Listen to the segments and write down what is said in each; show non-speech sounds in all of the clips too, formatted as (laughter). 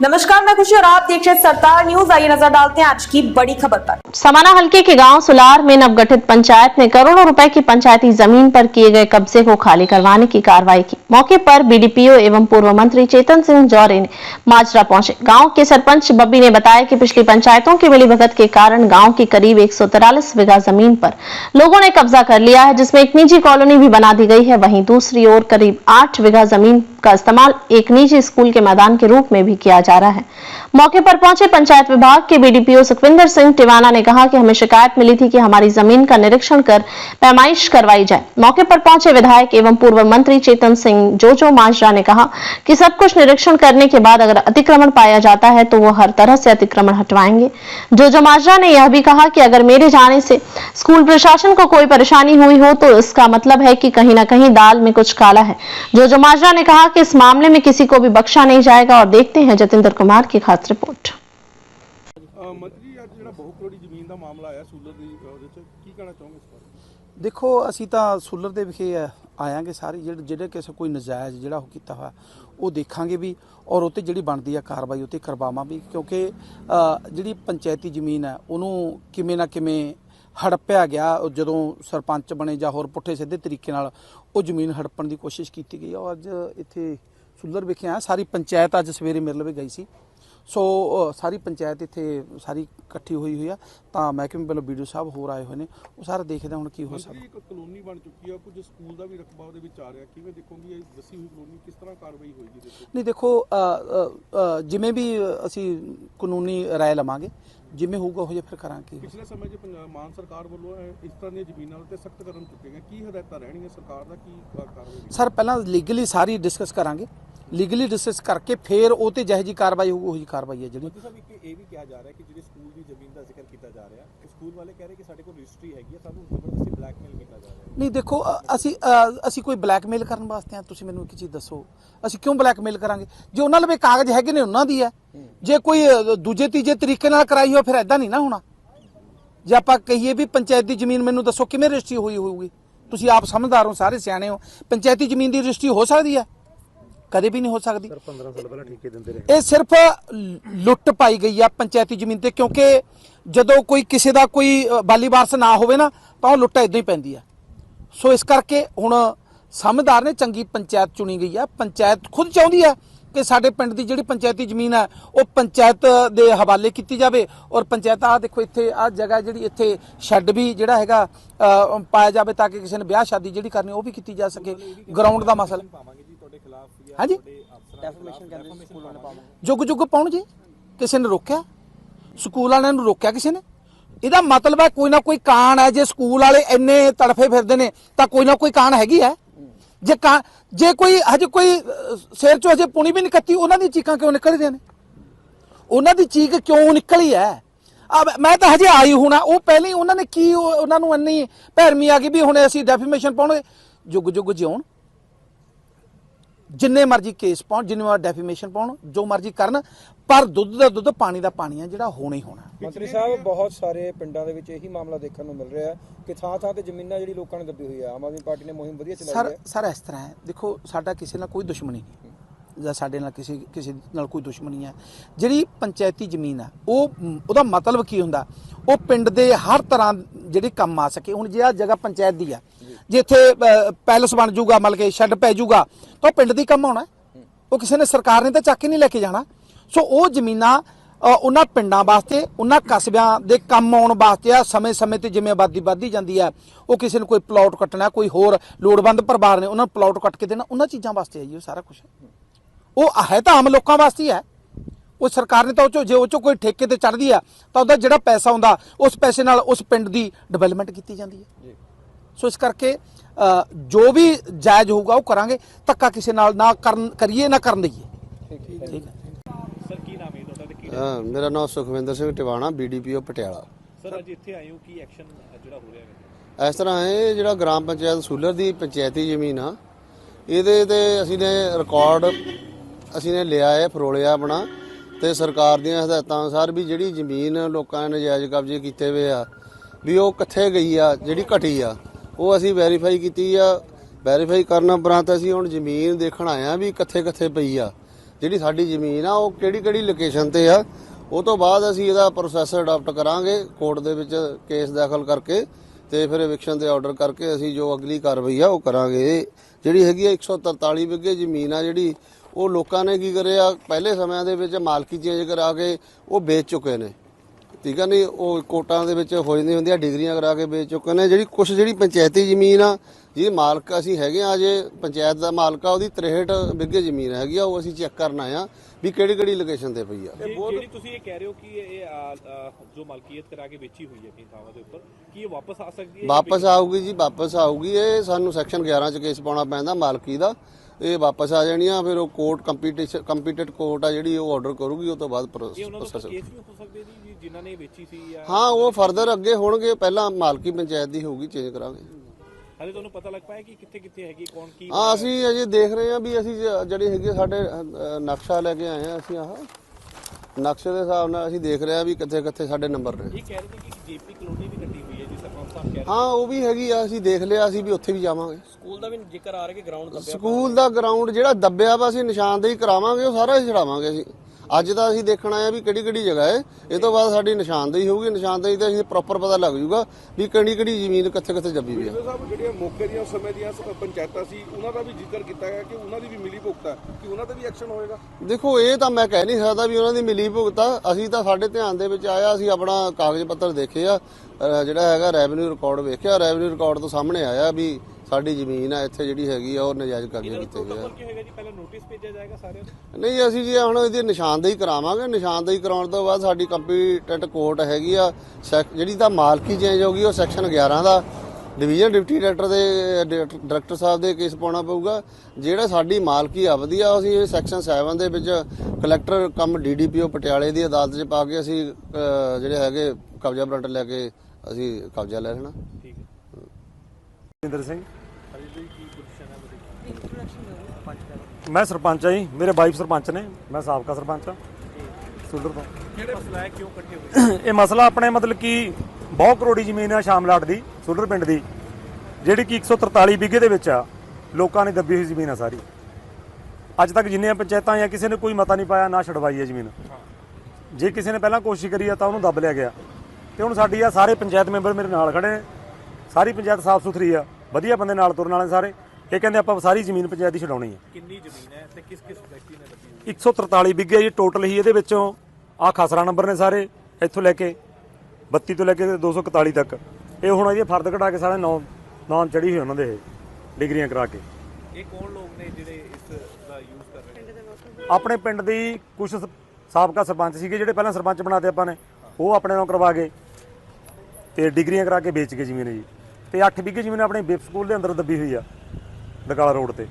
नमस्कार मैं खुशी और आप देख रहे हैं सरदार न्यूज आइए नजर डालते हैं आज की बड़ी खबर पर समाना हल्के के गाँव सुलार में नवगठित पंचायत ने करोड़ों रुपए की पंचायती ज़मीन पर किए गए कब्जे को खाली करवाने की कार्रवाई की। मौके पर बीडीपीओ एवं पूर्व मंत्री चेतन सिंह जौरे ने माजरा पहुँचे। गाँव के सरपंच बब्बी ने बताया कि पिछली पंचायतों की मिलीभगत के कारण गाँव की करीब एक बीघा ज़मीन पर लोगों ने कब्जा कर लिया है, जिसमें एक निजी कॉलोनी भी बना दी गई है। वहीं दूसरी ओर करीब आठ बीघा ज़मीन का इस्तेमाल एक निजी स्कूल के मैदान के रूप में भी किया जा रहा है। मौके पर पहुँचे पंचायत विभाग के बीडीपीओ सुखविंदर सिंह टिवाना ने कहा कि हमें शिकायत मिली थी कि हमारी ज़मीन का निरीक्षण कर पैमाइश करवाई जाए। मौके पर पहुँचे विधायक एवं पूर्व मंत्री चेतन सिंह जोजो माजरा ने कहा कि सब कुछ निरीक्षण करने के बाद अगर अतिक्रमण पाया जाता है तो वो हर तरह से अतिक्रमण हटवाएँगे। जोजो माजरा ने यह भी कहा कि अगर मेरे जाने से स्कूल प्रशासन को कोई परेशानी हुई हो तो इसका मतलब है कि कहीं ना कहीं दाल में कुछ काला है। जोजो माजरा ने कहा कि इस मामले में किसी को भी बख्शा नहीं जाएगा और देखते हैं जतिंदर कुमार की खास ਖਾਸ ਰਿਪੋਰਟ। ਮੰਤਰੀ ਦੇਖੋ ਅਸੀਂ ਤਾਂ ਸੂਲਰ ਦੇ ਵਿਖੇ ਆਇਆਂਗੇ ਸਾਰੇ ਜਿਹੜੇ ਜਿਹੜੇ ਕਿਸੇ ਕੋਈ ਨਜਾਇਜ਼ ਜਿਹੜਾ ਉਹ ਕੀਤਾ ਹੋਇਆ ਉਹ ਦੇਖਾਂਗੇ ਵੀ ਔਰ ਉਤੇ ਜਿਹੜੀ ਬਣਦੀ ਆ ਕਾਰਵਾਈ ਉਤੇ ਕਰਵਾਵਾਂ ਵੀ ਕਿਉਂਕਿ ਜਿਹੜੀ ਪੰਚਾਇਤੀ ਜ਼ਮੀਨ ਹੈ ਉਹਨੂੰ ਕਿਵੇਂ ਨਾ ਕਿਵੇਂ ਹੜਪਿਆ ਗਿਆ ਜਦੋਂ ਸਰਪੰਚ ਬਣੇ ਜਾਂ ਹੋਰ ਪੁੱਠੇ ਸਿੱਧੇ ਤਰੀਕੇ ਨਾਲ ਉਹ ਜ਼ਮੀਨ ਹੜਪਣ ਦੀ ਕੋਸ਼ਿਸ਼ ਕੀਤੀ ਗਈ ਔਰ ਅੱਜ ਇੱਥੇ ਸੁੱਲਰ ਵਿਖੇ ਆ ਸਾਰੀ ਪੰਚਾਇਤ ਅੱਜ ਸਵੇਰੇ ਮੇਰੇ ਲਵੇ ਗਈ ਸੀ। ਸੋ ਸਾਰੀ ਪੰਚਾਇਤ ਇੱਥੇ ਸਾਰੀ ਇਕੱਠੀ ਹੋਈ ਹੋਈ ਆ। ਤਾਂ ਮਹਿਕਮੇ ਵੱਲੋਂ ਵੀਡੀਓ ਸਾਹਿਬ ਹੋਰ ਆਏ ਹੋਏ ਨੇ। ਉਹ ਸਾਰਾ ਦੇਖਦੇ ਹੁਣ ਕੀ ਹੋ ਸਕਦਾ। ਇੱਕ ਕਲੋਨੀ ਬਣ ਚੁੱਕੀ ਆ। ਕੁਝ ਸਕੂਲ ਦਾ ਵੀ ਰਕਬਾ ਉਹਦੇ ਵਿੱਚ ਆ ਰਿਹਾ। ਕਿਵੇਂ ਦੇਖੋਗੇ ਇਹ ਦੱਸੀ ਹੋਈ ਕਲੋਨੀ ਕਿਸ ਤਰ੍ਹਾਂ ਕਾਰਵਾਈ ਹੋਏਗੀ ਨਹੀਂ ਦੇਖੋ ਜਿਵੇਂ ਵੀ ਅਸੀਂ ਕਾਨੂੰਨੀ ਰਾਏ ਲਵਾਂਗੇ ਜਿਵੇਂ ਹੋਊਗਾ ਉਹ ਜੇ ਫਿਰ ਕਰਾਂਗੇ। ਪਿਛਲੇ ਸਮੇਂ 'ਚ ਪੰਜਾਬ ਮਾਨ ਸਰਕਾਰ ਵੱਲੋਂ ਇਸ ਤਰ੍ਹਾਂ ਦੀਆਂ ਜ਼ਮੀਨਾਂ ਉੱਤੇ ਸਖਤ ਕਦਮ ਚੁੱਕੇ ਗਏ। ਕੀ ਹਦਾਇਤਾਂ ਰਹਿਣਗੀਆਂ? ਸਰਕਾਰ ਦਾ ਕੀ ਕਾਰਵਾਈ? ਸਰ ਪਹਿਲਾਂ ਲੀਗਲੀ ਸਾਰੀ ਡਿਸਕਸ ਕਰਾਂਗੇ। ਲੀਗਲੀ ਡਿਸਕਸ ਕਰਕੇ ਫਿਰ ਉਹ ਤੇ ਜਿਹੋ ਜੀ ਕਾਰਵਾਈ ਹੋਊਗੀ ਉਹੀ ਕਾਰਵਾਈ ਹੈ ਜਿਹੜੀ। ਸਾਹਿਬ ਇੱਕ ਇਹ ਵੀ ਕਿਹਾ ਜਾ ਰਿਹਾ ਕਿ ਜਿਹੜੇ ਸਕੂਲ ਦੀ ਜ਼ਮੀਨ ਦਾ ਜ਼ਿਕਰ ਕੀਤਾ ਜਾ ਰਿਹਾ ਉਹ ਸਕੂਲ ਵਾਲੇ ਕਹਿ ਰਹੇ ਕਿ ਸਾਡੇ ਕੋਲ ਰਜਿਸਟਰੀ ਹੈਗੀ ਹੈ ਸਾਨੂੰ ਜ਼ਬਰਦਸਤੀ ਬਲੈਕਮੇਲ ਕੀਤਾ ਜਾ ਰਿਹਾ ਨਹੀਂ ਦੇਖੋ ਅ, ਅਸੀਂ ਅ, ਅਸੀਂ ਕੋਈ ਬਲੈਕਮੇਲ ਕਰਨ ਵਾਸਤੇ ਆ ਤੁਸੀਂ ਮੈਨੂੰ ਇੱਕ ਚੀਜ਼ ਦੱਸੋ। ਅਸੀਂ ਕਿਉਂ ਬਲੈਕਮੇਲ ਕਰਾਂਗੇ? ਜੇ ਉਹਨਾਂ ਲਵੇ ਕਾਗਜ਼ ਹੈਗੇ ਨੇ ਉਹਨਾਂ ਦੀ ਹੈ। ਜੇ ਕੋਈ ਅ, ਦੂਜੇ ਤੀਜੇ ਤਰੀਕੇ ਨਾਲ ਕਰਾਈ ਹੋ ਫਿਰ ਐਦਾਂ ਨਹੀਂ ਨਾ ਹੋਣਾ। ਜੇ ਆਪਾਂ ਕਹੀਏ ਵੀ ਪੰਚਾਇਤ ਦੀ ਜ਼ਮੀਨ ਮੈਨੂੰ ਦੱਸੋ ਕਿਵੇਂ ਰਜਿਸਟਰੀ ਹੋਈ ਹੋਊਗੀ? ਤੁਸੀਂ ਆਪ ਸਮਝਦਾਰ ਹੋ ਸਾਰੇ ਸਿਆਣੇ ਹੋ। ਪੰਚਾਇਤੀ ਜ਼ਮੀਨ ਦੀ ਰਜਿਸਟਰੀ ਹੋ ਸਕਦੀ ਹੈ? ਕਦੇ ਵੀ ਨਹੀਂ ਹੋ ਸਕਦੀ। 15 ਸਾਲ ਪਹਿਲਾਂ ਠੇਕੇ ਦਿੰਦੇ ਰਹੇ। ਇਹ ਸਿਰਫ ਲੁੱਟ ਪਾਈ ਗਈ ਆ ਪੰਚਾਇਤੀ ਜ਼ਮੀਨ ਤੇ ਕਿਉਂਕਿ ਜਦੋਂ ਕੋਈ ਕਿਸੇ ਦਾ ਕੋਈ ਬਾਲੀ ਵਾਰਸ ਨਾ ਹੋਵੇ ਨਾ ਤਾਂ ਉਹ ਲੁੱਟ ਇਦਾਂ ਹੀ ਪੈਂਦੀ ਆ। ਸੋ ਇਸ ਕਰਕੇ ਹੁਣ ਸਮਝਦਾਰ ਨੇ ਚੰਗੀ ਪੰਚਾਇਤ ਚੁਣੀ ਗਈ ਆ। ਪੰਚਾਇਤ ਖੁਦ ਚਾਹੁੰਦੀ ਆ ਕਿ ਸਾਡੇ ਪਿੰਡ ਦੀ ਜਿਹੜੀ ਪੰਚਾਇਤੀ ਜ਼ਮੀਨ ਹੈ ਉਹ ਪੰਚਾਇਤ ਦੇ ਹਵਾਲੇ ਕੀਤੀ ਜਾਵੇ। ਔਰ ਪੰਚਾਇਤ ਆ ਦੇਖੋ ਇੱਥੇ ਆ ਜਗ੍ਹਾ ਜਿਹੜੀ ਇੱਥੇ ਸ਼ੈੱਡ ਵੀ ਜਿਹੜਾ ਹੈਗਾ ਪਾਇਆ ਜਾਵੇ ਤਾਂ ਕਿ ਕਿਸੇ ਨੇ ਵਿਆਹ ਸ਼ਾਦੀ ਜਿਹੜੀ ਕਰਨੀ ਉਹ ਵੀ ਕੀਤੀ ਜਾ ਸਕੇ। ਗਰਾਊਂਡ ਦਾ ਮਸਲਾ। ਹਾਂਜੀ। ਜੁਗ ਜੁਗ ਪਾਉਣ ਜੀ। ਕਿਸੇ ਨੇ ਰੋਕਿਆ? ਸਕੂਲ ਵਾਲਿਆਂ ਨੂੰ ਰੋਕਿਆ ਕਿਸੇ ਨੇ? ਇਹਦਾ ਮਤਲਬ ਹੈ ਕੋਈ ਨਾ ਕੋਈ ਕਾਣ ਹੈ। ਜੇ ਸਕੂਲ ਵਾਲੇ ਇੰਨੇ ਤੜਫੇ ਫਿਰਦੇ ਨੇ ਤਾਂ ਕੋਈ ਨਾ ਕੋਈ ਕਾਣ ਹੈਗੀ ਹੈ। ਜੇ ਕਾਂ ਜੇ ਕੋਈ ਹਜੇ ਕੋਈ ਸਿਰ ਚੋਂ ਹਜੇ ਪੁਣੀ ਵੀ ਨਹੀਂ ਕੱਤੀ ਉਹਨਾਂ ਦੀ ਚੀਕਾਂ ਕਿਉਂ ਨਿਕਲ ਰਹੀਆਂ ਨੇ? ਉਹਨਾਂ ਦੀ ਚੀਕ ਕਿਉਂ ਨਿਕਲੀ ਹੈ? ਆ ਮੈਂ ਤਾਂ ਹਜੇ ਆਈ ਹੋਣਾ ਉਹ ਪਹਿਲਾਂ ਹੀ ਉਹਨਾਂ ਨੇ ਕੀ ਉਹ- ਉਹਨਾਂ ਨੂੰ ਇੰਨੀ ਭੈਰਮੀ ਆ ਗਈ ਵੀ ਹੁਣ ਅਸੀਂ ਡੈਫੀਮੇਸ਼ਨ ਪਾਉਣਗੇ ਜੁਗ ਜੁਗ ਜਿਉਣ। ਜਿੰਨੇ ਮਰਜ਼ੀ ਕੇਸ ਪਾਉਣ ਜਿੰਨੇ ਮਰਜ਼ੀ ਡੈਫੀਮੇਸ਼ਨ ਪਾਉਣ ਜੋ ਮਰਜ਼ੀ ਕਰਨ ਪਰ ਦੁੱਧ ਦਾ ਦੁੱਧ ਪਾਣੀ ਦਾ ਪਾਣੀ ਆ ਜਿਹੜਾ ਹੋਣਾ ਹੀ ਹੋਣਾ। ਮੰਤਰੀ ਸਾਹਿਬ ਬਹੁਤ ਸਾਰੇ ਪਿੰਡਾਂ ਦੇ ਵਿੱਚ ਇਹੀ ਮਾਮਲਾ ਦੇਖਣ ਨੂੰ ਮਿਲ ਰਿਹਾ ਹੈ ਕਿ ਥਾਂ ਥਾਂ ਤੇ ਜ਼ਮੀਨਾਂ ਜਿਹੜੀ ਲੋਕਾਂ ਨੇ ਦੱਬੀ ਹੋਈ ਹੈ ਆਮ ਆਦਮੀ ਪਾਰਟੀ ਨੇ ਮੁਹਿੰਮ ਵਧੀਆ ਚਲਾਈ ਸਰ ਹੈ। ਸਰ ਇਸ ਤਰ੍ਹਾਂ ਹੈ। ਦੇਖੋ ਸਾਡਾ ਕਿਸੇ ਨਾਲ ਕੋਈ ਦੁਸ਼ਮਣੀ ਨਹੀਂ ਜਾਂ ਸਾਡੇ ਨਾਲ ਕਿਸੇ ਕਿਸੇ ਨਾਲ ਕੋਈ ਦੁਸ਼ਮਣੀ ਹੈ। ਜਿਹੜੀ ਪੰਚਾਇਤੀ ਜ਼ਮੀਨ ਹੈ ਉਹ ਉਹਦਾ ਮਤਲਬ ਕੀ ਹੁੰਦਾ? ਉਹ ਪਿੰਡ ਦੇ ਹਰ ਤਰ੍ਹਾਂ ਜਿਹੜੀ ਕੰਮ ਆ ਸਕੇ। ਹੁਣ ਜੇ ਆ ਜਗ੍ਹਾ ਪੰਚਾਇਤ ਦੀ ਆ ਜੇ ਇੱਥੇ ਅ, ਪੈਲਸ ਬਣ ਜਾਊਗਾ ਮਤਲਬ ਕਿ ਸ਼ੈੱਡ ਪੈ ਜਾਊਗਾ ਤਾਂ ਉਹ ਪਿੰਡ ਦੀ ਕੰਮ ਆਉਣਾ ਉਹ ਕਿਸੇ ਨੇ ਸਰਕਾਰ ਨੇ ਤਾਂ ਚੱਕ ਕੇ ਨਹੀਂ ਲੈ ਕੇ ਜਾਣਾ। ਸੋ ਉਹ ਜ਼ਮੀਨਾਂ ਉਹਨਾਂ ਪਿੰਡਾਂ ਵਾਸਤੇ ਉਹਨਾਂ ਕਸਬਿਆਂ ਦੇ ਕੰਮ ਆਉਣ ਵਾਸਤੇ ਆ ਸਮੇਂ-ਸਮੇਂ ਤੇ ਜਿਵੇਂ ਆਬਾਦੀ ਵੱਧਦੀ ਜਾਂਦੀ ਹੈ ਉਹ ਕਿਸੇ ਨੂੰ ਕੋਈ ਪਲਾਟ ਕੱਟਣਾ ਕੋਈ ਹੋਰ ਲੋੜਵੰਦ ਪਰਿਵਾਰ ਨੇ ਉਹਨਾਂ ਨੂੰ ਪਲਾਟ ਕੱਟ ਕੇ ਦੇਣਾ ਉਹਨਾਂ ਚੀਜ਼ਾਂ ਵਾਸਤੇ ਹੈ ਜੀ ਉਹ ਸਾਰਾ ਕੁਝ ਉਹ ਹੈ ਤਾਂ ਆਮ ਲੋਕਾਂ ਵਾਸਤੇ ਹੀ ਹੈ। ਉਹ ਸਰਕਾਰ ਨੇ ਤਾਂ ਉਹ ਚੋਂ ਜੇ ਉਹ ਚੋਂ ਕੋਈ ਠੇਕੇ ਤੇ ਚੜਦੀ ਆ ਤਾਂ ਉਹਦਾ ਜਿਹੜਾ ਪੈਸਾ ਹੁੰਦਾ ਉਸ ਪੈਸੇ ਨਾਲ ਉਸ ਪਿੰਡ ਦੀ ਡਿਵੈਲਪਮੈਂਟ ਕੀਤੀ ਜਾਂਦੀ ਹੈ। ਸੋ ਇਸ ਕਰਕੇ ਜੋ ਵੀ ਜਾਇਜ਼ ਹੋਊਗਾ ਉਹ ਕਰਾਂਗੇ। ਧੱਕਾ ਕਿਸੇ ਨਾਲ ਨਾ ਕਰਨ ਕਰੀਏ ਨਾ ਕਰਨ ਦਈਏ। ਠੀਕ ਹੈ। ਸਰ ਕੀ ਨਾਮ ਹੈ ਤੁਹਾਡਾ ਤੇ ਕੀ ਹਾਂ ਮੇਰਾ ਨਾਮ ਸੁਖਵਿੰਦਰ ਸਿੰਘ ਟਿਵਾਣਾ ਬੀਡੀਪੀਓ ਪਟਿਆਲਾ। ਸਰ ਅੱਜ ਇੱਥੇ ਆਏ ਹੋ ਕੀ ਐਕਸ਼ਨ ਜਿਹੜਾ ਹੋ ਰਿਹਾ ਹੈ? ਇਸ ਤਰ੍ਹਾਂ ਹੈ ਜਿਹੜਾ ਗ੍ਰਾਮ ਪੰਚਾਇਤ ਸੂਲਰ ਦੀ ਪੰਚਾਇਤੀ ਜ਼ਮੀਨ ਆ ਇਹਦੇ ਤੇ ਅਸੀਂ ਨੇ ਰਿਕਾਰਡ ਅਸੀਂ ਨੇ ਲਿਆ ਹੈ ਫਰੋਲਿਆ ਆਪਣਾ ਤੇ ਸਰਕਾਰ ਦੀਆਂ ਹਦਾਇਤਾਂ ਅਨੁਸਾਰ ਵੀ ਜਿਹੜੀ ਜ਼ਮੀਨ ਲੋਕਾਂ ਨੇ ਨਜਾਇਜ਼ ਕਬਜ਼ੇ ਕੀਤੇ ਹੋਏ ਆ ਵੀ ਉਹ ਕਿੱਥੇ ਗਈ ਆ ਜਿਹੜੀ ਘਟੀ ਆ ਉਹ ਅਸੀਂ ਵੈਰੀਫਾਈ ਕੀਤੀ ਆ। ਵੈਰੀਫਾਈ ਕਰਨ ਉਪਰੰਤ ਅਸੀਂ ਹੁਣ ਜ਼ਮੀਨ ਦੇਖਣ ਆਏ ਆ ਵੀ ਕਿੱਥੇ ਕਿੱਥੇ ਪਈ ਆ। ਜਿਹੜੀ ਸਾਡੀ ਜ਼ਮੀਨ ਆ, ਉਹ ਕਿਹੜੀ ਕਿਹੜੀ ਲੋਕੇਸ਼ਨ ਤੇ ਆ। ਉਹ ਤੋਂ ਬਾਅਦ ਅਸੀਂ ਇਹਦਾ ਪ੍ਰੋਸੈਸ ਅਡਾਪਟ ਕਰਾਂਗੇ ਕੋਰਟ ਦੇ ਵਿੱਚ ਕੇਸ ਦਾਖਲ ਕਰਕੇ ਤੇ ਫਿਰ ਐਵਿਕਸ਼ਨ ਦੇ ਆਰਡਰ ਕਰਕੇ ਅਸੀਂ ਜੋ ਅਗਲੀ ਕਾਰਵਾਈ ਆ, ਉਹ ਕਰਾਂਗੇ। ਇਹ ਜਿਹੜੀ ਹੈਗੀ ਆ 143 ਵਿਗੇ ਜ਼ਮੀਨ ਆ ਜਿਹੜੀ, ਉਹ ਲੋਕਾਂ ਨੇ ਕੀ ਕਰਿਆ, ਪਹਿਲੇ ਸਮਿਆਂ ਦੇ ਵਿੱਚ ਮਾਲਕੀ ਚੇਂਜ ਕਰਾ ਕੇ ਉਹ ਵੇਚ ਚੁੱਕੇ ਨੇ। ਠੀਕ ਆ ਨਹੀਂ ਉਹ ਕੋਟਾਂ ਦੇ ਵਿੱਚ ਹੋ ਜਾਂਦੀਆਂ ਹੁੰਦੀਆਂ ਡਿਗਰੀਆਂ ਕਰਾ ਕੇ ਵੇਚ ਚੁੱਕੇ ਨੇ। ਜਿਹੜੀ ਕੁਝ ਜਿਹੜੀ ਪੰਚਾਇਤੀ ਜ਼ਮੀਨ ਆ ਜਿਹਦੀ ਮਾਲਕ ਅਸੀਂ ਹੈਗੇ ਆ ਜੇ ਪੰਚਾਇਤ ਦਾ ਮਾਲਕ ਆ ਉਹਦੀ 63 ਵਿਗੇ ਜ਼ਮੀਨ ਹੈਗੀ ਆ ਉਹ ਅਸੀਂ ਚੈੱਕ ਕਰਨ ਆਏ ਆ ਵੀ ਕਿਹੜੀ ਕਿਹੜੀ ਲੋਕੇਸ਼ਨ ਤੇ ਪਈ ਆ। ਜਿਹੜੀ ਤੁਸੀਂ ਇਹ ਕਹਿ ਰਹੇ ਹੋ ਕਿ ਇਹ ਆ, ਆ, ਜੋ ਮਲਕੀਅਤ ਕਰਾ ਕੇ ਵੇਚੀ ਹੋਈ ਹੈ ਤਿੰਨ ਥਾਵਾਂ ਦੇ ਉੱਪਰ ਕੀ ਇਹ ਵਾਪਸ ਆ ਸਕਦੀ ਹੈ ਵਾਪਸ ਆਊਗੀ ਜੀ ਵਾਪਸ ਆਊਗੀ। ਇਹ ਸਾਨੂੰ ਸੈਕਸ਼ਨ 11 ਚ ਕੇਸ ਪਾਉਣਾ ਪੈਂਦਾ ਮਾਲਕੀ ਦਾ। ਇਹ ਵਾਪਸ ਆ ਜਾਣੀਆਂ ਫਿਰ ਉਹ ਕੋਰਟ ਕੰਪੀਟੀਸ਼ਨ ਕੰਪੀਟਡ ਕੋਰਟ ਆ ਜਿਹੜੀ ਉਹ ਆਰਡਰ ਕਰੂਗੀ ਉਹ ਤੋਂ ਬਾਅਦ ਪ੍ਰੋਸੈਸ ਜਿਨ੍ਹਾਂ ਨੇ ਵੇਚੀ ਸੀ ਜਾਂ ਹਾਂ ਉਹ ਫਰਦਰ ਅੱਗੇ ਹੋਣਗੇ ਪਹਿਲਾਂ ਮਾਲਕੀ ਪੰਚਾਇਤ ਦੀ ਹੋਊਗੀ ਚੇਂਜ ਕਰਾਂਗੇ। ਹਲੇ ਤੁਹਾਨੂੰ ਪਤਾ ਲੱਗ ਪਾਇਆ ਕਿ ਕਿੱਥੇ ਕਿੱਥੇ ਹੈਗੀ ਕੌਣ ਕੀ ਹਾਂ ਅਸੀਂ ਅਜੇ ਦੇਖ ਰਹੇ ਹਾਂ ਵੀ ਅਸੀਂ ਜਿਹੜੀ ਹੈਗੀ ਸਾਡੇ ਨਕਸ਼ਾ ਲੈ ਕੇ ਆਏ ਹਾਂ ਅਸੀਂ ਆਹ। ਨਕਸ਼ੇ ਦੇ ਹਿਸਾਬ ਨਾਲ ਅਸੀਂ ਦੇਖ ਰਹੇ ਹਾਂ ਵੀ ਕਿੱਥੇ ਕਿੱਥੇ ਸਾਡੇ ਨੰਬਰ ਨੇ। ਇਹ ਕਹਿ ਰਹੇ ਨੇ ਕਿ ਜੇਪੀ ਕਲੋਨੀ ਹੈ ਕਹਿ ਰਹੇ ਉਹ ਵੀ ਹੈਗੀ ਆ ਅਸੀਂ ਦੇਖ ਲਿਆ ਅਸੀਂ ਵੀ ਉੱਥੇ ਵੀ ਜਾਵਾਂਗੇ। ਸਕੂਲ ਦਾ ਵੀ ਜ਼ਿਕਰ ਆ ਰਿਹਾ ਕਿ ਗਰਾਊਂਡ ਸਕੂਲ ਦਾ ਗਰਾਊਂਡ ਜਿਹੜਾ ਦੱਬਿਆ ਵਾ ਅਸੀਂ ਨਿਸ਼ਾਨਦੇਹੀ ਕਰਾਵਾਂਗੇ ਉਹ ਸਾਰਾ ਹੀ ਛਡਾਵਾਂਗੇ ਅਸੀਂ। ਅੱਜ ਤਾਂ ਅਸੀਂ ਦੇਖਣ ਆ ਵੀ ਕਿਹੜੀ ਕਿਹੜੀ ਜਗ੍ਹਾ ਹੈ। ਇਹ ਤੋਂ ਬਾਅਦ ਸਾਡੀ ਨਿਸ਼ਾਨਦੇਹੀ ਹੋਊਗੀ ਨਿਸ਼ਾਨਦੇਹੀ ਤੇ ਅਸੀਂ ਪ੍ਰੋਪਰ ਪਤਾ ਲੱਗ ਜਾਊਗਾ ਵੀ ਕਿਹੜੀ ਕਿਹੜੀ ਜ਼ਮੀਨ ਕਿੱਥੇ ਕਿੱਥੇ ਦੱਬੀ ਹੋਈ ਜੀ ਸਾਹਿਬ ਜਿਹੜੀਆਂ ਮੌਕੇ ਦੀਆਂ ਸਮੇਂ ਦੀਆਂ ਪੰਚਾਇਤਾਂ ਸੀ ਉਹਨਾਂ ਦਾ ਵੀ ਜ਼ਿਕਰ ਕੀਤਾ ਗਿਆ ਕਿ ਉਹਨਾਂ ਦੀ ਵੀ ਮਿਲੀ ਭੁਗਤਾ ਕਿ ਉਹਨਾਂ ਤੇ ਵੀ ਐਕਸ਼ਨ ਹੋਏਗਾ? ਦੇਖੋ ਇਹ ਤਾਂ ਮੈਂ ਕਹਿ ਨਹੀਂ ਸਕਦਾ ਵੀ ਉਹਨਾਂ ਦੀ ਮਿਲੀ ਭੁਗਤਾ ਅਸੀਂ ਤਾਂ ਸਾਡੇ ਧਿਆਨ ਦੇ ਵਿੱਚ ਆਇਆ ਅਸੀਂ ਆਪਣਾ ਕਾਗਜ਼ ਪੱਤਰ ਦੇਖੇ ਆ। ਜਿਹੜਾ ਹੈਗਾ ਰੈਵਨਿਊ ਰਿਕਾਰਡ ਵੇਖਿਆ। ਰੈਵਨਿਊ ਰਿਕਾਰਡ ਤੋਂ ਸਾਹਮਣੇ ਆਇਆ ਵੀ ਸਾਡੀ ਜ਼ਮੀਨ ਆ ਇੱਥੇ ਜਿਹੜੀ ਹੈਗੀ ਆ ਉਹ ਨਜਾਇਜ਼ ਕਬਜ਼ੇ ਕੀਤੇ ਗਏ ਆ। ਕੀ ਹੋਏਗਾ ਜੀ? ਪਹਿਲਾਂ ਨੋਟਿਸ ਭੇਜਿਆ ਜਾਏਗਾ ਸਾਰਿਆਂ ਨੂੰ? ਨਹੀਂ ਅਸੀਂ ਜੀ ਹੁਣ ਇਹਦੀ ਨਿਸ਼ਾਨਦੇਹੀ ਕਰਾਵਾਂਗੇ। ਨਿਸ਼ਾਨਦੇਹੀ ਕਰਾਉਣ ਤੋਂ ਬਾਅਦ ਸਾਡੀ ਕੰਪੀਟੈਂਟ ਕੋਰਟ ਹੈਗੀ ਆ ਸੈਕ- ਜਿਹੜੀ ਤਾਂ ਮਾਲਕੀ ਚੇਂਜ ਹੋਗੀ ਉਹ ਸੈਕਸ਼ਨ 11 ਦਾ। ਡਿਵੀਜ਼ਨ ਡਿਪਟੀ ਡਾਇਰੈਕਟਰ ਦੇ ਡਾਇਰੈਕਟਰ ਡਾਇਰੈਕਟਰ ਸਾਹਿਬ ਦੇ ਕੇਸ ਪਾਉਣਾ ਪਊਗਾ। ਜਿਹੜਾ ਸਾਡੀ ਮਾਲਕੀ ਆ ਅਸੀਂ ਇਹ ਸੈਕਸ਼ਨ 7 ਦੇ ਵਿੱਚ ਕਲੈਕਟਰ ਕਮ ਡੀਡੀਪੀਓ ਪਟਿਆਲੇ ਦੀ ਅਦਾਲਤ 'ਚ ਪਾ ਕੇ ਅਸੀਂ ਅ, ਜਿਹੜੇ ਹੈਗੇ ਕਬਜ਼ਾ ਵਾਰੰਟ ਲੈ ਕੇ ਅਸੀਂ ਕਬਜ਼ਾ ਲੈ ਲੈਣਾ। ਠੀਕ ਹੈ। ਇੰਦਰ ਸਿੰਘ। ਮੈਂ ਸਰਪੰਚ ਆ ਜੀ ਮੇਰੇ ਵਾਈਫ ਸਰਪੰਚ ਨੇ ਮੈਂ ਸਾਬਕਾ ਸਰਪੰਚ ਆ। ਸੁਲਰ ਤੋਂ। ਕਿਹੜੇ ਮਸਲਾ ਹੈ ਕਿਉਂ ਇਕੱਠੇ ਹੋਏ? ਇਹ ਮਸਲਾ ਆਪਣੇ ਮਤਲਬ ਕਿ ਬਹੁਤ ਕਰੋੜੀ ਜ਼ਮੀਨ ਆ ਸ਼ਾਮਲਾਟ ਦੀ ਸੁਲਰ ਪਿੰਡ ਦੀ ਜਿਹੜੀ ਕਿ 143 ਵਿਗੇ ਦੇ ਵਿੱਚ ਆ ਲੋਕਾਂ ਨੇ ਦੱਬੀ ਹੋਈ ਜ਼ਮੀਨ ਆ ਸਾਰੀ। ਅੱਜ ਤੱਕ ਜਿੰਨੀਆਂ ਪੰਚਾਇਤਾਂ ਆ ਕਿਸੇ ਨੇ ਕੋਈ ਮਤਾ ਨਹੀਂ ਪਾਇਆ ਨਾ ਛਡਵਾਈ ਹੈ ਜ਼ਮੀਨ। ਜੇ ਕਿਸੇ ਨੇ ਪਹਿਲਾਂ ਕੋਸ਼ਿਸ਼ ਕਰੀ ਆ ਤਾਂ ਉਹਨੂੰ ਦੱਬ ਲਿਆ ਗਿਆ। ਤੇ ਹੁਣ ਸਾਡੀ ਆ ਸਾਰੇ ਪੰਚਾਇਤ ਮੈਂਬਰ ਮੇਰੇ ਨਾਲ ਖੜੇ ਨੇ। ਸਾਰੀ ਪੰਚਾਇਤ ਸਾਫ਼ ਸੁਥਰੀ ਆ। ਵਧੀਆ ਬੰਦੇ ਨਾਲ ਤੁਰਨ ਵਾਲੇ ਸਾਰੇ। ਇਹ ਕਹਿੰਦੇ ਆਪਾਂ ਸਾਰੀ ਜ਼ਮੀਨ ਪੰਚਾਇਤ ਦੀ ਛਡਾਉਣੀ ਹੈ। ਕਿੰਨੀ ਜ਼ਮੀਨ ਹੈ ਤੇ ਕਿਸ ਕਿਸ ਵਿਅਕਤੀ ਨੇ ਲੱਗੀ ਹੋਈ 143 ਵਿਗੇ ਜੀ ਟੋਟਲ ਹੀ ਇਹਦੇ ਵਿੱਚੋਂ ਆ ਖਸਰਾ ਨੰਬਰ ਨੇ ਸਾਰੇ ਇੱਥੋਂ ਲੈ ਕੇ 32 ਤੋਂ ਲੈ ਕੇ 241 ਤੱਕ। ਇਹ ਹੁਣ ਇਹਦੀ ਫਰਦ ਕਢਾ ਕੇ ਸਾਰੇ ਨੌ ਨੌਂ ਚੜੀ ਹੋਈ ਉਹਨਾਂ ਦੇ ਇਹ, ਡਿਗਰੀਆਂ ਕਰਾ ਕੇ। ਇਹ ਕੌਣ ਲੋਕ ਨੇ ਜਿਹੜੇ ਇਸ ਦਾ ਯੂਜ਼ ਕਰ ਰਹੇ ਨੇ? ਆਪਣੇ ਪਿੰਡ ਦੀ ਕੁਝ ਸਾਬਕਾ ਸਰਪੰਚ ਸੀਗੇ ਜਿਹੜੇ ਪਹਿਲਾਂ ਸਰਪੰਚ ਬਣਾਤੇ ਆਪਾਂ ਨੇ ਉਹ ਆਪਣੇ ਨਾਲ ਕਰਵਾ ਗਏ ਤੇ ਡਿਗਰੀਆਂ ਕਰਾ ਕੇ ਵੇਚ ਕੇ ਜ਼ਮੀਨ ਜੀ। ਤੇ 8 ਵਿਗੇ ਜ਼ਮੀਨ ਆਪਣੇ ਬਿਪ ਸਕੂਲ ਦੇ ਅੰਦਰ ਦੱਬੀ ਹੋਈ ਆ ਡਕਾਲਾ ਰੋਡ ਤੇ।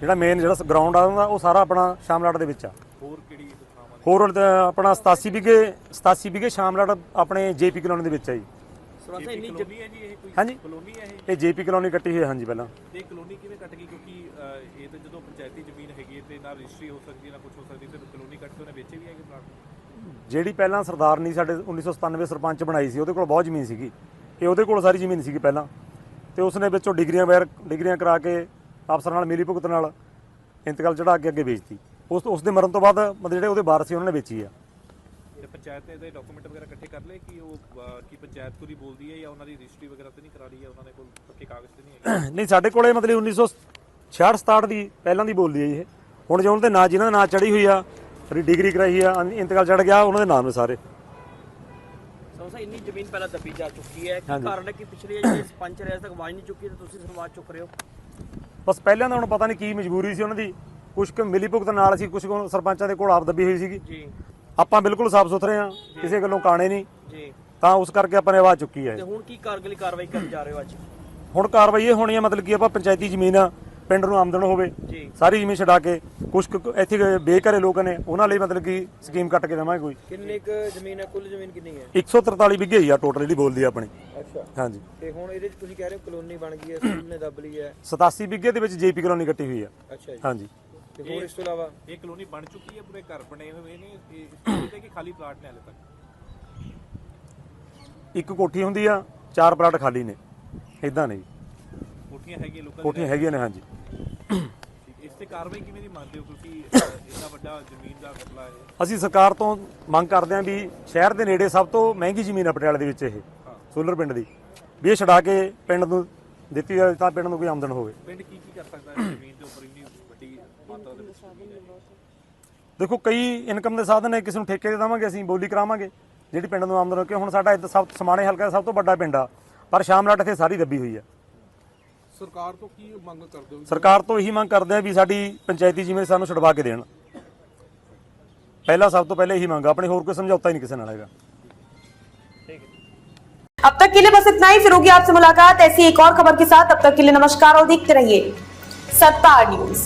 ਜਿਹੜਾ ਮੇਨ ਜਿਹੜਾ ਗਰਾਊਂਡ ਆ ਉਹਦਾ ਉਹ ਸਾਰਾ ਆਪਣਾ ਸ਼ਾਮਲਾਟ ਦੇ ਵਿੱਚ ਆ। ਹੋਰ ਕਿਹੜੀ ਥਾਵਾਂ ਹੋਰ ਤਾਂ ਆਪਣਾ 87 ਵਿਗੇ 87 ਵਿਗੇ ਸ਼ਾਮਲਾਟ ਆਪਣੇ ਜੇਪੀ ਕਲੋਨੀ ਦੇ ਵਿੱਚ ਆ ਜੀ। ਸਰਪੰਚ ਇੰਨੀ ਕਲੋਨੀ ਹੈ ਜੀ ਇਹ ਕੋਈ ਹਾਂਜੀ। ਕਲੋਨੀ ਹੈ ਇਹ? ਇਹ ਜੇਪੀ ਕਲੋਨੀ ਕੱਟੀ ਹੋਈ ਹੈ ਹਾਂਜੀ ਪਹਿਲਾਂ। ਤੇ ਕਲੋਨੀ ਕਿਵੇਂ ਕੱਟ ਗਈ? ਕਿਉਂਕਿ ਇਹ ਤਾਂ ਜਦੋਂ ਪੰਚਾਇਤੀ ਜ਼ਮੀਨ ਹੈਗੀ ਤੇ ਨਾ ਰਜਿਸਟਰੀ ਹੋ ਸਕਦੀ ਹੈ ਨਾ ਕੁਝ ਹੋ ਸਕਦੀ ਫਿਰ ਕਲੋਨੀ ਕੱਟ ਕੇ ਉਹਨੇ ਵੇਚੇ ਵੀ ਹੈਗੇ ਪਲਾਟ। ਜਿਹੜੀ ਪਹਿਲਾਂ ਸਰਦਾਰਨੀ ਸਾਡੇ 1997 ਸਰਪੰਚ ਬਣਾਈ ਸੀ ਉਹਦੇ ਕੋਲ ਬਹੁਤ ਜ਼ਮੀਨ ਸੀਗੀ। ਇਹ ਉਹਦੇ ਕੋਲ ਸਾਰੀ ਜ਼ਮੀਨ ਸੀਗੀ ਪਹਿਲਾਂ। ਤੇ ਉਸਨੇ ਵਿੱਚੋਂ ਡਿਗਰੀਆਂ ਵੈਰ ਡਿਗਰੀਆਂ ਕਰਾ ਕੇ ਅਫਸਰ ਨਾਲ ਮਿਲੀ ਭੁਗਤ ਨਾਲ ਇੰਤਕਾਲ ਚੜਾ ਕੇ ਅੱਗੇ ਵੇਚਤੀ। ਉਸ ਉਸ ਦੇ ਮਰਨ ਤੋਂ ਬਾਅਦ ਮਤਲਬ ਜਿਹੜੇ ਉਹਦੇ ਵਾਰਸ ਸੀ ਉਹਨਾਂ ਨੇ ਵੇਚੀ ਆ। ਤੇ ਪੰਚਾਇਤ ਨੇ ਇਹਦੇ ਡਾਕੂਮੈਂਟ ਵਗੈਰਾ ਇਕੱਠੇ ਕਰ ਲਏ ਕਿ ਉਹ ਅਹ, ਕੀ ਪੰਚਾਇਤ ਪੂਰੀ ਬੋਲਦੀ ਹੈ ਜਾਂ ਉਹਨਾਂ ਦੀ ਰਜਿਸਟਰੀ ਵਗੈਰਾ ਤੇ ਨਹੀਂ ਕਰਾ ਲਈ ਹੈ? ਉਹਨਾਂ ਦੇ ਕੋਲ ਪੱਕੇ ਕਾਗਜ਼ ਤੇ ਨਹੀਂ ਹੈਗੇ? (clears throat) ਨਹੀਂ ਸਾਡੇ ਕੋਲੇ ਮਤਲਬ 1966 67 ਦੀ ਪਹਿਲਾਂ ਦੀ ਬੋਲਦੀ ਹੈ ਜੀ ਇਹ। ਹੁਣ ਜੇ ਉਹਨਾਂ ਦੇ ਨਾਂ ਜਿਹਨਾਂ ਦੇ ਨਾਂ ਚੜੀ ਹੋਈ ਆ ਡਿਗਰੀ ਕਰਾਈ ਆ ਇੰਤਕਾਲ ਚੜ ਗਿਆ ਉਹਨਾਂ ਦੇ ਨਾਮ ਨੇ ਸਾਰੇ। ਸੋਸਾ ਇੰਨੀ ਜ਼ਮੀਨ ਪਹਿਲਾਂ ਦੱਬੀ ਜਾ ਚੁੱਕੀ ਹੈ। ਕੀ ਹਾਂਜੀ। ਕਾਰਨ ਹੈ ਕਿ ਪਿਛਲੇ ਜਿਹੜੇ ਸਰਪੰਚ ਰਹੇ ਤੱਕ ਆਵਾਜ਼ ਨਹੀਂ ਚੁੱਕੀ ਤੇ ਤੁਸੀਂ ਸਰਵਾਜ ਚੁੱਕ ਰਹੇ ਹੋ? ਬਸ ਪਹਿਲਾਂ ਤਾਂ ਹੁਣ ਪਤਾ ਨਹੀਂ ਕੀ ਮਜਬੂਰੀ ਸੀ ਉਹਨਾਂ ਦੀ। ਕੁਝ ਕੁ ਮਿਲੀ ਭੁਗਤ ਨਾਲ ਅਸੀਂ ਕੁਝ ਕੁ ਸਰਪੰਚਾਂ ਦੇ ਕੋਲ ਆਪ ਦੱਬੀ ਹੋਈ ਸੀਗੀ। ਜੀ। ਆਪਾਂ ਬਿਲਕੁਲ ਸਾਫ਼ ਸੁਥਰੇ ਆ ਕਿਸੇ ਗੱਲੋਂ ਕਾਣੇ ਨਹੀਂ। ਜੀ। ਤਾਂ ਉਸ ਕਰਕੇ ਆਪਾਂ ਨੇ ਆਵਾਜ਼ ਚੁੱਕੀ ਹੈ। ਤੇ ਹੁਣ ਕੀ ਕਾਰਗਲੀ ਕਾਰਵਾਈ ਕਰਨ ਜਾ ਰਹੇ ਹੋ ਅੱਜ? ਹੁਣ ਕਾਰਵਾਈ ਇਹ ਹੋਣੀ ਹੈ ਮਤਲਬ ਕਿ ਆਪਾਂ ਪੰਚਾਇਤੀ ਜ਼ਮੀਨ ਆ। ਪਿੰਡ ਨੂੰ ਆਮਦਨ ਹੋਵੇ ਜੀ। ਸਾਰੀ ਜ਼ਮੀਨ ਛਡਾ ਕੇ ਕੁਝ ਇੱਥੇ ਬੇਘਰੇ ਲੋਕ ਨੇ ਉਹਨਾਂ ਲਈ ਮਤਲਬ ਕਿ ਸਕੀਮ ਕੱਟ ਕੇ ਦੇਵਾਂਗੇ ਕੋਈ। ਕਿੰਨੀ ਕੁ ਜ਼ਮੀਨ ਹੈ ਕੁੱਲ ਜ਼ਮੀਨ ਕਿੰਨੀ ਹੈ? 143 ਵਿਗੇ ਹੀ ਆ ਟੋਟਲ ਜਿਹੜੀ ਬੋਲਦੀ ਆ ਆਪਣੀ। ਅੱਛਾ। ਹਾਂਜੀ। ਤੇ ਹੁਣ ਇਹਦੇ ਚ ਤੁਸੀਂ ਕਹਿ ਰਹੇ ਹੋ ਕਲੋਨੀ ਬਣ ਗਈ ਹੈ ਸਕੂਲ ਨੇ ਦੱਬ ਲਈ ਹੈ। 87 ਵਿਗੇ ਦੇ ਵਿੱਚ ਜੇਪੀ ਕਲੋਨੀ ਕੱਟੀ ਹੋਈ ਆ। ਅੱਛਾ ਜੀ। ਹਾਂਜੀ। ਤੇ ਹੋਰ ਇਸ ਤੋਂ ਇਲਾਵਾ? ਇਹ ਕਲੋਨੀ ਬਣ ਚੁੱਕੀ ਹੈ ਪੂਰੇ ਘਰ ਬਣੇ ਹੋਏ ਨੇ। ਇਸ ਤੇ ਕਿ ਖਾਲੀ ਪਲਾਟ ਨੇ ਹਾਲੇ ਤੱਕ। ਇੱਕ ਕੋਠੀ ਹੁੰਦੀ ਆ ਚਾਰ ਪਲਾਟ ਖਾਲੀ ਨੇ। ਇਦਾਂ ਨਹੀਂ ਕੋਠੀਆਂ ਹੈਗੀਆਂ ਲੋਕਾਂ ਕੋਠੀਆਂ ਹੈਗੀਆਂ ਨੇ ਹਾਂਜੀ। ਇਸ ਤੇ ਤੇ ਕਾਰਵਾਈ ਕਿਵੇਂ ਦੀ ਮੰਨਦੇ ਹੋ? ਕਿਉਂਕਿ ਅ, ਇੰਨਾ ਵੱਡਾ ਜ਼ਮੀਨ ਦਾ ਮਸਲਾ ਹੈ। ਅਸੀਂ ਸਰਕਾਰ ਤੋਂ ਮੰਗ ਕਰਦੇ ਹਾਂ ਵੀ ਸ਼ਹਿਰ ਦੇ ਨੇੜੇ ਸਭ ਤੋਂ ਮਹਿੰਗੀ ਜ਼ਮੀਨ ਹੈ ਪਟਿਆਲੇ ਦੇ ਵਿੱਚ ਇਹ ਸੋਲਰ ਪਿੰਡ ਦੀ। ਵੀ ਇਹ ਛਡਾ ਕੇ ਪਿੰਡ ਨੂੰ ਦਿੱਤੀ ਜਾਵੇ ਤਾਂ ਪਿੰਡ ਨੂੰ ਕੋਈ ਆਮਦਨ ਹੋਵੇ। ਪਿੰਡ ਕੀ ਕੀ ਕਰ ਸਕਦਾ ਹੈ? ਜ਼ਮੀਨ ਦੇ ਉੱਪਰ ਇੰਨੀ ਵੱਡੀ ਮਾਤਰਾ ਦੇ ਵਿੱਚ ਜ਼ਮੀਨ ਹੈ। ਦੇਖੋ ਕਈ ਇਨਕਮ ਦੇ ਸਾਧਨ ਨੇ ਕਿਸੇ ਨੂੰ ਠੇਕੇ ਦੇ ਦੇਵਾਂਗੇ ਅਸੀਂ ਬੋਲੀ ਕਰਾਵਾਂਗੇ ਜਿਹੜੀ ਪਿੰਡ ਨੂੰ ਆਮਦਨ ਹੋ ਕੇ। ਹੁਣ ਸਾਡਾ ਇੱਥੇ ਸਭ ਸਮਾਣੇ ਹਲਕਾ ਦਾ ਸਭ ਤੋਂ ਵੱਡਾ ਪਿੰਡ ਆ ਪਰ ਸ਼ਾਮਲਾਟ ਇੱਥੇ ਸਾਰੀ ਦੱਬੀ ਹੋਈ ਆ। ਸਰਕਾਰ ਤੋਂ ਕੀ ਮੰਗ ਕਰਦੇ ਹੋ ਸਰਕਾਰ ਤੋਂ ਇਹੀ ਮੰਗ ਕਰਦੇ ਆ ਵੀ ਸਾਡੀ ਪੰਚਾਇਤੀ ਜ਼ਮੀਨ ਸਾਨੂੰ ਛਡਵਾ ਕੇ ਦੇਣ ਪਹਿਲਾ ਸਭ ਤੋਂ ਪਹਿਲੇ ਇਹੀ ਮੰਗ ਆ, ਆਪਣੇ ਹੋਰ ਕੋਈ ਸਮਝੌਤਾ ਹੀ ਨਹੀਂ ਕਿਸੇ ਨਾਲ ਹੈਗਾ अब तक के लिए बस इतना ही फिर होगी आपसे मुलाकात ऐसी एक और खबर के साथ अब तक के लिए नमस्कार और देखते रहिए सत्ता न्यूज